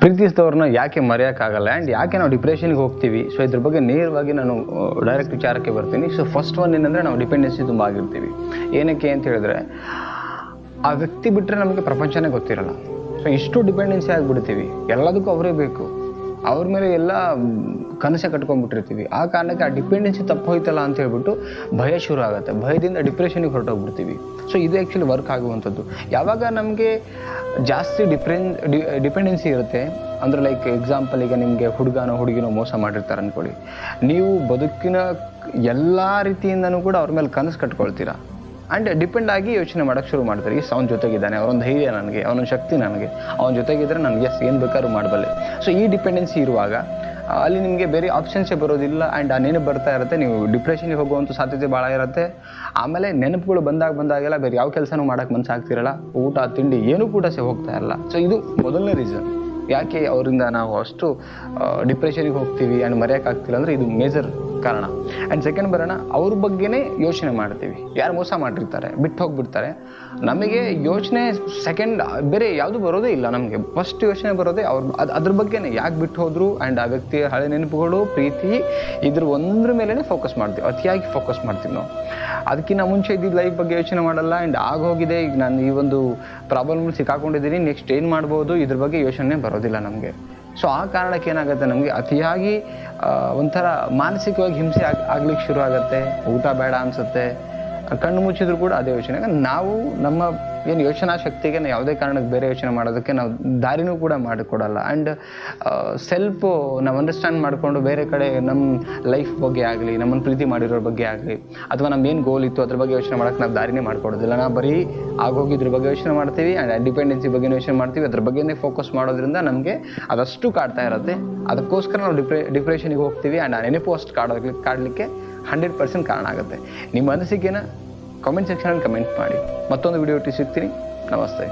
ಪ್ರೀತಿಸಿದವ್ರನ್ನ ಯಾಕೆ ಮರೆಯೋಕ್ಕಾಗಲ್ಲ? ಆ್ಯಂಡ್ ಯಾಕೆ ನಾವು ಡಿಪ್ರೆಷನ್ಗೆ ಹೋಗ್ತೀವಿ? ಸೊ ಇದ್ರ ಬಗ್ಗೆ ನೇರವಾಗಿ ನಾನು ಡೈರೆಕ್ಟ್ ವಿಚಾರಕ್ಕೆ ಬರ್ತೀನಿ. ಸೊ ಫಸ್ಟ್ ಒನ್ ಏನಂದರೆ ನಾವು ಡಿಪೆಂಡೆನ್ಸಿ ತುಂಬ ಆಗಿರ್ತೀವಿ. ಏನಕ್ಕೆ ಅಂತ ಹೇಳಿದ್ರೆ, ಆ ವ್ಯಕ್ತಿ ಬಿಟ್ಟರೆ ನಮಗೆ ಪ್ರಪಂಚನೇ ಗೊತ್ತಿರಲ್ಲ. ಸೊ ಇಷ್ಟು ಡಿಪೆಂಡೆನ್ಸಿ ಆಗಿಬಿಡ್ತೀವಿ. ಎಲ್ಲದಕ್ಕೂ ಅವರೇ ಬೇಕು. ಅವ್ರ ಮೇಲೆ ಎಲ್ಲ ಕನಸೆ ಕಟ್ಕೊಂಡ್ಬಿಟ್ಟಿರ್ತೀವಿ. ಆ ಕಾರಣಕ್ಕೆ ಆ ಡಿಪೆಂಡೆನ್ಸಿ ತಪ್ಪು ಹೋಯ್ತಲ್ಲ ಅಂತ ಹೇಳ್ಬಿಟ್ಟು ಭಯ ಶುರು ಆಗುತ್ತೆ. ಭಯದಿಂದ ಡಿಪ್ರೆಷನ್ಗೆ ಹೊರಟೋಗ್ಬಿಡ್ತೀವಿ. ಸೊ ಇದು ಆ್ಯಕ್ಚುಲಿ ವರ್ಕ್ ಆಗುವಂಥದ್ದು. ಯಾವಾಗ ನಮಗೆ ಜಾಸ್ತಿ ಡಿಪ್ರೆನ್ ಡಿಪೆಂಡೆನ್ಸಿ ಇರುತ್ತೆ, ಅಂದರೆ ಲೈಕ್ ಎಕ್ಸಾಂಪಲ್ ಈಗ ನಿಮಗೆ ಹುಡುಗನೋ ಹುಡುಗಿನೋ ಮೋಸ ಮಾಡಿರ್ತಾರೆ ಅಂದ್ಕೊಳ್ಳಿ ನೀವು ಬದುಕಿನ ಎಲ್ಲ ರೀತಿಯಿಂದನೂ ಕೂಡ ಅವ್ರ ಮೇಲೆ ಕನಸು ಕಟ್ಕೊಳ್ತೀರಾ. ಆ್ಯಂಡ್ ಡಿಪೆಂಡ್ ಆಗಿ ಯೋಚನೆ ಮಾಡೋಕ್ಕೆ ಶುರು ಮಾಡ್ತಾರೆ. ಎಸ್ ಅವ್ನ ಜೊತೆಗಿದ್ದಾನೆ, ಅವರೊಂದು ಧೈರ್ಯ ನನಗೆ, ಅವನೊಂದು ಶಕ್ತಿ ನನಗೆ. ಅವನ ಜೊತೆಗಿದ್ದರೆ ನನಗೆ ಎಸ್ ಏನು ಬೇಕಾದ್ರೂ ಮಾಡಬಲ್ಲೆ. ಸೊ ಈ ಡಿಪೆಂಡೆನ್ಸಿ ಇರುವಾಗ ಅಲ್ಲಿ ನಿಮಗೆ ಬೇರೆ ಆಪ್ಷನ್ಸೇ ಬರೋದಿಲ್ಲ ಆ್ಯಂಡ್ ಆ ನೆನಪು ಬರ್ತಾ ಇರುತ್ತೆ. ನೀವು ಡಿಪ್ರೆಷನ್ಗೆ ಹೋಗುವಂಥ ಸಾಧ್ಯತೆ ಭಾಳ ಇರುತ್ತೆ. ಆಮೇಲೆ ನೆನಪುಗಳು ಬಂದಾಗ ಬಂದಾಗೆಲ್ಲ ಬೇರೆ ಯಾವ ಕೆಲಸನೂ ಮಾಡೋಕ್ಕೆ ಮನಸ್ಸಾಗ್ತಿರಲ್ಲ ಊಟ, ತಿಂಡಿ ಏನೂ ಕೂಡ ಸೇ ಹೋಗ್ತಾ ಇರಲ್ಲ ಸೊ ಇದು ಮೊದಲನೇ ರೀಸನ್ ಯಾಕೆ ಅವರಿಂದ ನಾವು ಅಷ್ಟು ಡಿಪ್ರೆಷನ್ಗೆ ಹೋಗ್ತೀವಿ ಆ್ಯಂಡ್ ಮರೆಯೋಕ್ಕಾಗ್ತಿಲ್ಲ ಅಂದರೆ ಇದು ಮೇಜರ್ ಕಾರಣ. ಆ್ಯಂಡ್ ಸೆಕೆಂಡ್ ಬರೋಣ, ಅವ್ರ ಬಗ್ಗೆನೇ ಯೋಚನೆ ಮಾಡ್ತೀವಿ. ಯಾರು ಮೋಸ ಮಾಡಿರ್ತಾರೆ, ಬಿಟ್ಟು ಹೋಗ್ಬಿಡ್ತಾರೆ. ನಮಗೆ ಯೋಚನೆ ಸೆಕೆಂಡ್ ಬೇರೆ ಯಾವುದು ಬರೋದೇ ಇಲ್ಲ ನಮಗೆ. ಫಸ್ಟ್ ಯೋಚನೆ ಬರೋದೇ ಅವ್ರ, ಅದು, ಅದ್ರ ಬಗ್ಗೆನೇ. ಯಾಕೆ ಬಿಟ್ಟು ಹೋದ್ರು ಆ್ಯಂಡ್ ಆ ವ್ಯಕ್ತಿಯ ಹಳೆ ನೆನಪುಗಳು, ಪ್ರೀತಿ, ಇದ್ರ ಒಂದ್ರ ಮೇಲೇ ಫೋಕಸ್ ಮಾಡ್ತೀವಿ. ಅತಿಯಾಗಿ ಫೋಕಸ್ ಮಾಡ್ತೀವಿ ನಾವು. ಅದಕ್ಕಿಂತ ಮುಂಚೆ ಇದ್ದಿದ್ದ ಲೈಫ್ ಬಗ್ಗೆ ಯೋಚನೆ ಮಾಡಲ್ಲ ಆ್ಯಂಡ್ ಆಗೋಗಿದೆ ಈಗ ನಾನು ಈ ಒಂದು ಪ್ರಾಬ್ಲಮ್ ಸಿಕ್ಕಾಕೊಂಡಿದ್ದೀನಿ. ನೆಕ್ಸ್ಟ್ ಏನು ಮಾಡ್ಬೋದು? ಇದ್ರ ಬಗ್ಗೆ ಯೋಚನೆ ಬರೋದಿಲ್ಲ ನಮಗೆ. ಸೊ ಆ ಕಾರಣಕ್ಕೆ ಏನಾಗುತ್ತೆ? ನಮಗೆ ಅತಿಯಾಗಿ ಒಂಥರ ಮಾನಸಿಕವಾಗಿ ಹಿಂಸೆ ಆಗಿ, ಆಗ್ಲಿಕ್ಕೆ ಶುರು ಆಗುತ್ತೆ. ಊಟ ಬೇಡ ಅನಿಸುತ್ತೆ. ಕಣ್ಣು ಮುಚ್ಚಿದ್ರು ಕೂಡ ಅದೇ ಯೋಚನೆ. ನಾವು ನಮ್ಮ ಏನು ಯೋಚನಾ ಶಕ್ತಿಗೆ ಯಾವುದೇ ಕಾರಣಕ್ಕೆ ಬೇರೆ ಯೋಚನೆ ಮಾಡೋದಕ್ಕೆ ನಾವು ದಾರಿನೂ ಕೂಡ ಮಾಡಿಕೊಡಲ್ಲ. ಆ್ಯಂಡ್ ಸೆಲ್ಫ್ ನಾವು ಅಂಡರ್ಸ್ಟ್ಯಾಂಡ್ ಮಾಡಿಕೊಂಡು ಬೇರೆ ಕಡೆ ನಮ್ಮ ಲೈಫ್ ಬಗ್ಗೆ ಆಗಲಿ, ನಮ್ಮನ್ನು ಪ್ರೀತಿ ಮಾಡಿರೋ ಬಗ್ಗೆ ಆಗಲಿ, ಅಥವಾ ನಮ್ಮ ಏನು ಗೋಲ್ ಇತ್ತು ಅದ್ರ ಬಗ್ಗೆ ಯೋಚನೆ ಮಾಡೋಕ್ಕೆ ನಾವು ದಾರಿನೇ ಮಾಡಿಕೊಡೋದಿಲ್ಲ. ನಾವು ಬರೀ ಆಗೋಗಿದ್ರ ಬಗ್ಗೆ ಯೋಚನೆ ಮಾಡ್ತೀವಿ ಆ್ಯಂಡ್ ಡಿಪೆಂಡೆನ್ಸಿ ಬಗ್ಗೆ ಯೋಚನೆ ಮಾಡ್ತೀವಿ, ಅದ್ರ ಬಗ್ಗೆನೇ ಫೋಕಸ್ ಮಾಡೋದ್ರಿಂದ ನಮಗೆ ಅದಷ್ಟು ಕಾಡ್ತಾ ಇರುತ್ತೆ. ಅದಕ್ಕೋಸ್ಕರ ನಾವು ಡಿಪ್ರೆ ಡಿಪ್ರೆಷನ್ಗೆ ಹೋಗ್ತೀವಿ ಆ್ಯಂಡ್ ಆ ನೆನಪು ಅಷ್ಟು ಕಾಡೋದಕ್ಕೆ ಕಾಡಲಿಕ್ಕೆ ಹಂಡ್ರೆಡ್ ಪರ್ಸೆಂಟ್ ಕಾರಣ ಆಗುತ್ತೆ. ನಿಮ್ಮ ಅನಿಸಿಕೆನ ಕಾಮೆಂಟ್ ಸೆಕ್ಷನಲ್ಲಿ ಕಮೆಂಟ್ ಮಾಡಿ. ಮತ್ತೊಂದು ವಿಡಿಯೋ ಟಿ ಸಿಗ್ತೀನಿ. ನಮಸ್ತೆ.